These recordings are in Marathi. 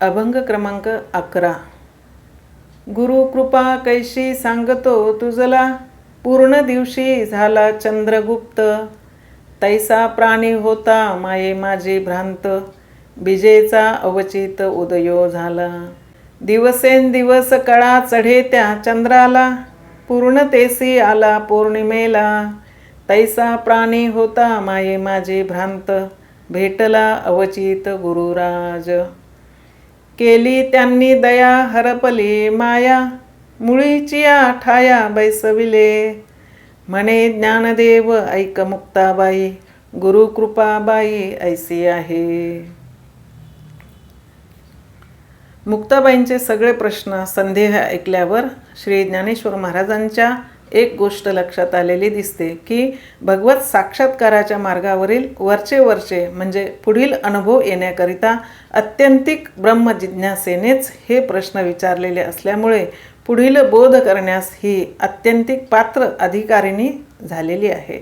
अभंग क्रमांक अकरा. गुरु कृपा कैशी सांगतो तुझला? पूर्ण दिवशी झाला चंद्रगुप्त. तैसा प्राणी होता माये माझी भ्रांत. बिजेचा अवचित उदयो झाला. दिवसेंदिवस कळा चढे त्या चंद्राला. पूर्णतेसी आला पौर्णिमेला. तैसा प्राणी होता माये माझी भ्रांत. भेटला अवचित गुरुराज. केली त्यांनी दया हरपली माया. मुळीची ठाया बैसविले. म्हणे ज्ञानदेव ऐक मुक्ताबाई. गुरुकृपाबाई ऐसी आहे. मुक्ताबाईंचे सगळे प्रश्न संदेह ऐकल्यावर श्री ज्ञानेश्वर महाराजांच्या एक गोष्ट लक्षात आलेली दिसते की भगवत साक्षात्काराच्या मार्गावरील वरचे वरचे म्हणजे पुढील अनुभव येण्याकरिता अत्यंतिक ब्रह्मजिज्ञासेनेच हे प्रश्न विचारलेले असल्यामुळे पुढील बोध करण्यास ही अत्यंतिक पात्र अधिकारिणी झालेली आहे.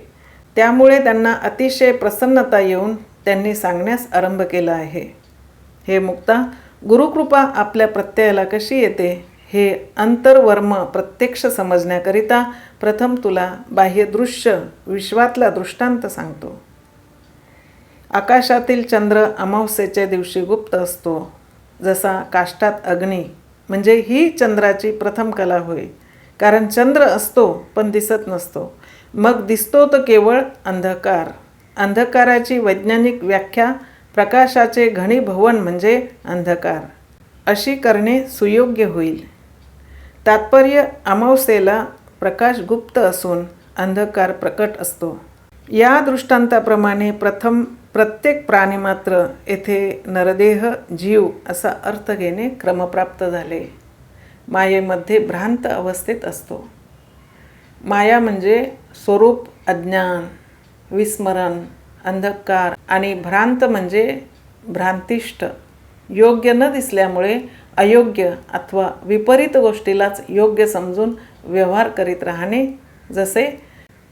त्यामुळे त्यांना अतिशय प्रसन्नता येऊन त्यांनी सांगण्यास आरंभ केला आहे. हे मुक्ता गुरुकृपा आपल्या प्रत्ययाला कशी येते? हे अंतर्वर्म प्रत्यक्ष समजण्याकरिता प्रथम तुला बाह्य दृश्य विश्वातला दृष्टांत सांगतो. आकाशातील चंद्र अमावस्येच्या दिवशी गुप्त असतो. जसा काष्टात अग्नी म्हणजे ही चंद्राची प्रथम कला होय. कारण चंद्र असतो पण दिसत नसतो. मग दिसतो तर केवळ अंधकार. अंधकाराची वैज्ञानिक व्याख्या प्रकाशाचे घणीभवन म्हणजे अंधकार. अशी करणे सुयोग्य होईल. तात्पर्य अमावस्येला प्रकाश गुप्त असून अंधकार प्रकट असतो. या दृष्टांताप्रमाणे प्रथम प्रत्येक प्राणी मात्र येथे नरदेह जीव असा अर्थ घेणे क्रमप्राप्त झाले. मायेमध्ये भ्रांत अवस्थेत असतो. माया म्हणजे स्वरूप अज्ञान विस्मरण अंधकार आणि भ्रांत म्हणजे भ्रांतिष्ठ. योग्य न दिसल्यामुळे अयोग्य अथवा विपरीत गोष्टीलाच योग्य समजून व्यवहार करीत राहणे. जसे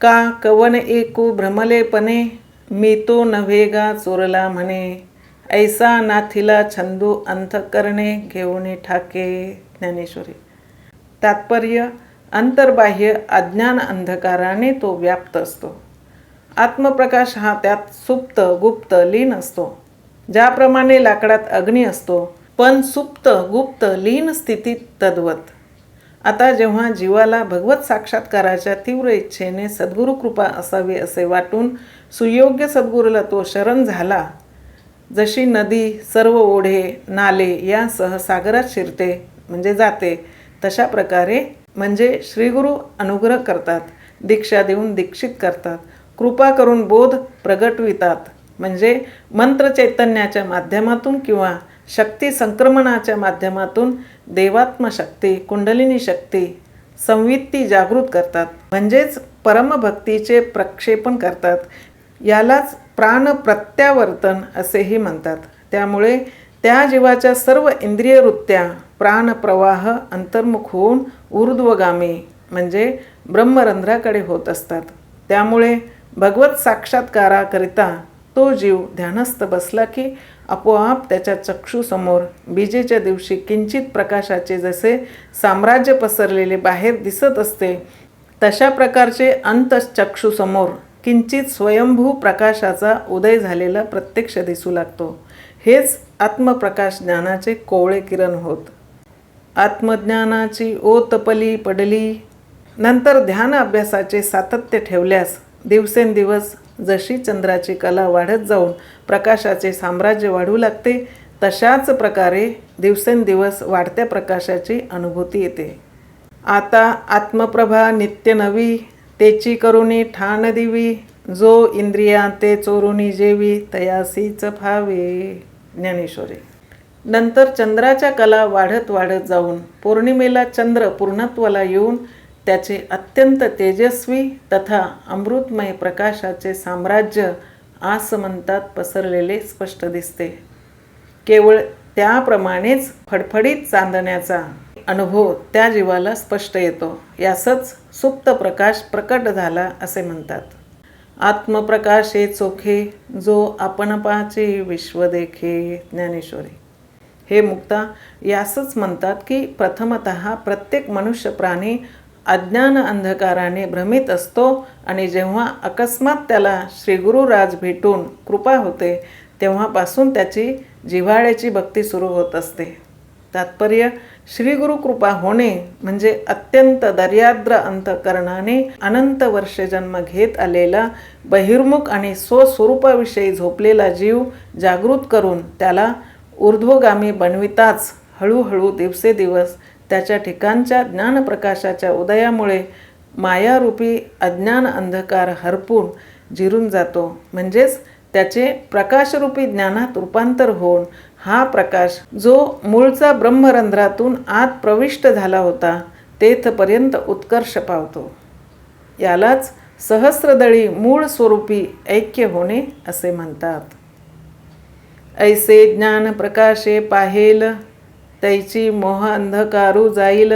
का कवन एकू भ्रमलेपणे मी तो नव्हेगा चोरला म्हणे. ऐसा नाथीला छंदू अंतकरणे घेऊन ठाके. ज्ञानेश्वरी. तात्पर्य अंतर्बाह्य अज्ञान अंधकाराने तो व्याप्त असतो. आत्मप्रकाश हा त्यात सुप्त गुप्त लीन असतो. ज्याप्रमाणे लाकडात अग्नी असतो पण सुप्त गुप्त लीन स्थितीत तद्वत. आता जेव्हा जीवाला भगवत साक्षात्काराच्या तीव्र इच्छेने सद्गुरू कृपा असावी असे वाटून सुयोग्य सद्गुरूला तो शरण झाला जशी नदी सर्व ओढे नाले यासह सागरात शिरते म्हणजे जाते तशा प्रकारे म्हणजे श्रीगुरू अनुग्रह करतात दीक्षा देऊन दीक्षित करतात कृपा करून बोध प्रगटवितात म्हणजे मंत्र चैतन्याच्या माध्यमातून किंवा शक्ती संक्रमणाच्या माध्यमातून देवात्मशक्ती कुंडलिनी शक्ती संवित्ती जागृत करतात. म्हणजेच परमभक्तीचे प्रक्षेपण करतात. यालाच प्राण प्रत्यावर्तन असेही म्हणतात. त्यामुळे त्या जीवाच्या सर्व इंद्रियवृत्त्या प्राणप्रवाह अंतर्मुख होऊन ऊर्ध्वगामी म्हणजे ब्रह्मरंध्राकडे होत असतात. त्यामुळे भगवत साक्षात्काराकरिता तो जीव ध्यानस्थ बसला की आपोआप त्याच्या चक्षुसमोर बीजेच्या दिवशी किंचित प्रकाशाचे जसे साम्राज्य पसरलेले बाहेर दिसत असते तशा प्रकारचे अंतचक्षुसमोर किंचित स्वयंभू प्रकाशाचा उदय झालेला प्रत्यक्ष दिसू लागतो. हेच आत्मप्रकाश ज्ञानाचे कोवळे किरण होत. आत्मज्ञानाची ओतपली पडली. नंतर ध्यान अभ्यासाचे सातत्य ठेवल्यास दिवसेंदिवस जशी चंद्राची कला वाढत जाऊन प्रकाशाचे साम्राज्य वाढू लागते तशाच प्रकारे दिवसेंदिवस वाढत्या प्रकाशाची अनुभूती येते. आता आत्मप्रभा नित्य नवी तेची करुणी ठाण दिवी जो इंद्रिया ते चोरुनी जेवी तयासीच फावे ज्ञानेश्वरी. नंतर चंद्राच्या कला वाढत वाढत जाऊन पौर्णिमेला चंद्र पूर्णत्वाला येऊन त्याचे अत्यंत तेजस्वी तथा अमृतमय प्रकाशाचे साम्राज्य आसमंतात पसरलेले स्पष्ट दिसते. केवळ त्याप्रमाणेच फडफडीत चांदण्याचा अनुभव त्या जीवाला स्पष्ट येतो. यासच सुप्त प्रकाश प्रकट झाला असे म्हणतात. आत्मप्रकाशे चोखे जो आपण पाचे विश्व देखे ज्ञानेश्वरी. हे मुक्ता यासच म्हणतात की प्रथमत प्रत्येक मनुष्य प्राणी अज्ञान अंधकाराने भ्रमित असतो आणि जेव्हा अकस्मात त्याला श्री गुरुराज भेटून कृपा होते तेव्हापासून त्याची जिव्हाळ्याची भक्ती सुरू होत असते. तात्पर्य श्री गुरु कृपा होणे म्हणजे अत्यंत दर्याद्र अंतकरणाने अनंत वर्षे जन्म घेत आलेला बहिर्मुख आणि स्वस्वरूपाविषयी झोपलेला जीव जागृत करून त्याला ऊर्ध्वगामी बनविताच हळूहळू दिवसेदिवस त्याच्या ठिकाणच्या ज्ञानप्रकाशाच्या उदयामुळे मायारूपी अज्ञान अंधकार हरपून जिरून जातो. म्हणजेच त्याचे प्रकाशरूपी ज्ञानात रूपांतर होऊन हा प्रकाश जो मूळचा ब्रह्मरंध्रातून आत प्रविष्ट झाला होता तेथपर्यंत उत्कर्ष पावतो. यालाच सहस्रदळी मूळ स्वरूपी ऐक्य होणे असे म्हणतात. ऐसे ज्ञान प्रकाशे पाहेल तैची मोह अंधकारू जाईल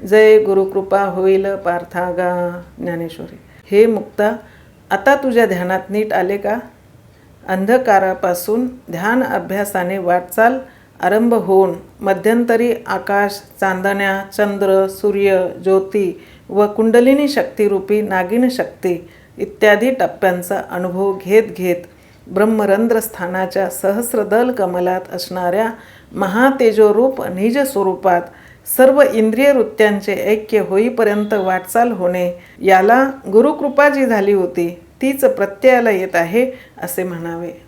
जय गुरुकृपा होईल पार्थागा ज्ञानेश्वरी. हे मुक्ता आता तुझ्या ध्यानात नीट आले का? अंधकारापासून ध्यान अभ्यासाने वाटचाल आरंभ होऊन मध्यंतरी आकाश चांदण्या चंद्र सूर्य ज्योती व कुंडलिनी शक्तिरूपी नागिन शक्ती इत्यादी टप्प्यांचा अनुभव घेत घेत ब्रह्मरंध्रस्थानाच्या सहस्रदल कमलात असणाऱ्या महातेजोरूप निज स्वरूपात सर्व इंद्रिय वृत्त्यांचे ऐक्य होईपर्यंत वाटचाल होणे याला गुरुकृपा जी झाली होती तीच प्रत्ययाला येत आहे असे म्हणावे.